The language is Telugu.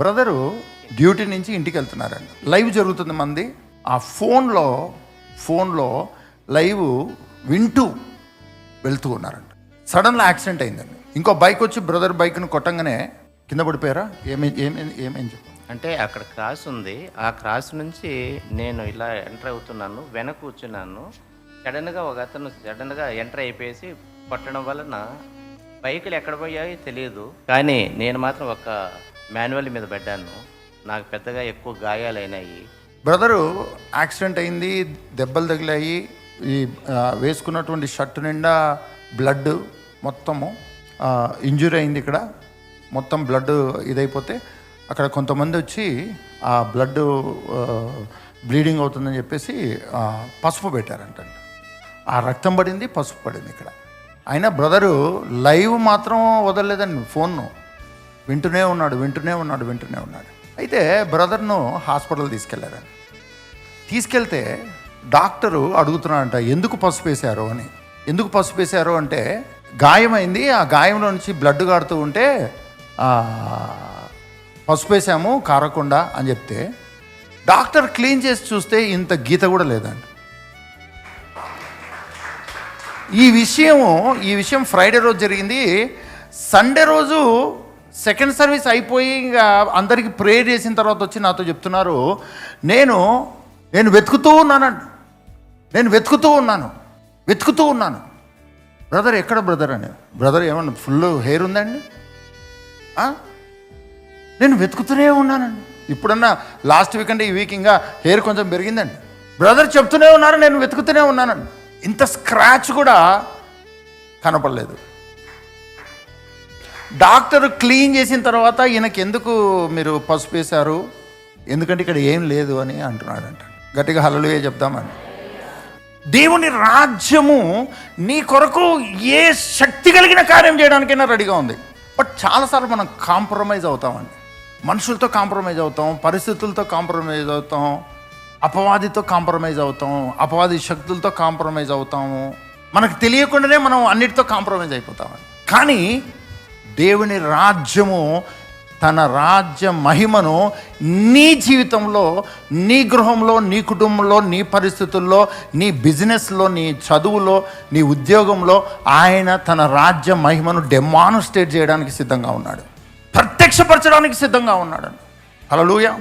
బ్రదరు డ్యూటీ నుంచి ఇంటికి వెళ్తున్నారండి లైవ్ జరుగుతుంది మంది. ఆ ఫోన్లో ఫోన్లో లైవ్ వింటూ వెళ్తూ ఉన్నారంట. సడన్గా యాక్సిడెంట్ అయిందండి. ఇంకో బైక్ వచ్చి బ్రదర్ బైక్ను కొట్టంగానే కింద పడిపోయారా? ఏమే ఏమేమి ఏమేం చెప్పారు. అంటే అక్కడ క్రాస్ ఉంది. ఆ క్రాస్ నుంచి నేను ఇలా ఎంటర్ అవుతున్నాను. వెనక కూర్చున్నాను. సడన్గా ఒక అతను సడన్గా ఎంటర్ అయిపోయేసి పట్టడం వలన బైకులు ఎక్కడ పోయాయో తెలియదు కానీ నేను మాత్రం ఒక మాన్యువల్ మీద పడ్డాను. నాకు పెద్దగా ఎక్కువ గాయాలైనాయి. బ్రదరు యాక్సిడెంట్ అయింది దెబ్బలు తగిలాయి. ఈ వేసుకున్నటువంటి షర్ట్ నిండా బ్లడ్ మొత్తము ఇంజురీ అయింది ఇక్కడ. మొత్తం బ్లడ్ ఇదైపోతే అక్కడ కొంతమంది వచ్చి ఆ బ్లడ్ బ్లీడింగ్ అవుతుందని చెప్పేసి పసుపు పెట్టారంటండి ఆ రక్తం పడింది పసుపు పడింది ఇక్కడ. అయినా బ్రదరు లైవ్ మాత్రం వదలలేదండి ఫోన్ను. వింటూనే ఉన్నాడు వింటూనే ఉన్నాడు వింటూనే ఉన్నాడు. అయితే బ్రదర్ను హాస్పిటల్ తీసుకెళ్ళారండి తీసుకెళ్తే డాక్టరు అడుగుతున్నాడంట ఎందుకు పసుపు వేశారు? అని. ఎందుకు పసుపు వేశారు? అంటే గాయమైంది ఆ గాయంలో నుంచి బ్లడ్ కాడుతూ ఉంటే పసుపు వేసాము కారకుండా అని చెప్తే డాక్టర్ క్లీన్ చేసి చూస్తే ఇంత గీత కూడా లేదండి ఈ విషయం ఈ విషయం ఫ్రైడే రోజు జరిగింది. సండే రోజు సెకండ్ సర్వీస్ అయిపోయి ఇంకా అందరికీ ప్రేయర్ చేసిన తర్వాత వచ్చి నాతో చెప్తున్నారు నేను నేను వెతుకుతూ ఉన్నానండి నేను వెతుకుతూ ఉన్నాను. వెతుకుతూ ఉన్నాను. బ్రదర్ ఎక్కడ బ్రదర్? అని. బ్రదర్ ఏమన్నా ఫుల్ హెయిర్ ఉందండి? నేను వెతుకుతూనే ఉన్నానండి. ఇప్పుడన్నా లాస్ట్ వీక్ అంటే ఈ వీక్ ఇంకా హెయిర్ కొంచెం పెరిగిందండి. బ్రదర్ చెప్తూనే ఉన్నారు నేను వెతుకుతూనే ఉన్నానండి. ఇంత స్క్రాచ్ కూడా కనపడలేదు. డాక్టర్ క్లీన్ చేసిన తర్వాత ఈయనకి ఎందుకు మీరు పసుపు వేశారు? ఎందుకంటే ఇక్కడ ఏం లేదు అని అంటున్నాడంట. గట్టిగా హలలుయే చెప్దామని. దేవుని రాజ్యము నీ కొరకు ఏ శక్తి కలిగిన కార్యం చేయడానికైనా రెడీగా ఉంది. బట్ చాలాసార్లు మనం కాంప్రమైజ్ అవుతామండి. మనుషులతో కాంప్రమైజ్ అవుతాం పరిస్థితులతో కాంప్రమైజ్ అవుతాం అపవాదితో కాంప్రమైజ్ అవుతాం అపవాది శక్తులతో కాంప్రమైజ్ అవుతాము. మనకు తెలియకుండానే మనం అన్నిటితో కాంప్రమైజ్ అయిపోతామని కానీ దేవుని రాజ్యము తన రాజ్య మహిమను నీ జీవితంలో నీ గృహంలో నీ కుటుంబంలో నీ పరిస్థితుల్లో నీ బిజినెస్లో నీ చదువులో నీ ఉద్యోగంలో ఆయన తన రాజ్య మహిమను డెమానుస్ట్రేట్ చేయడానికి సిద్ధంగా ఉన్నాడు. ప్రత్యక్షపరచడానికి సిద్ధంగా ఉన్నాడు. హలోయ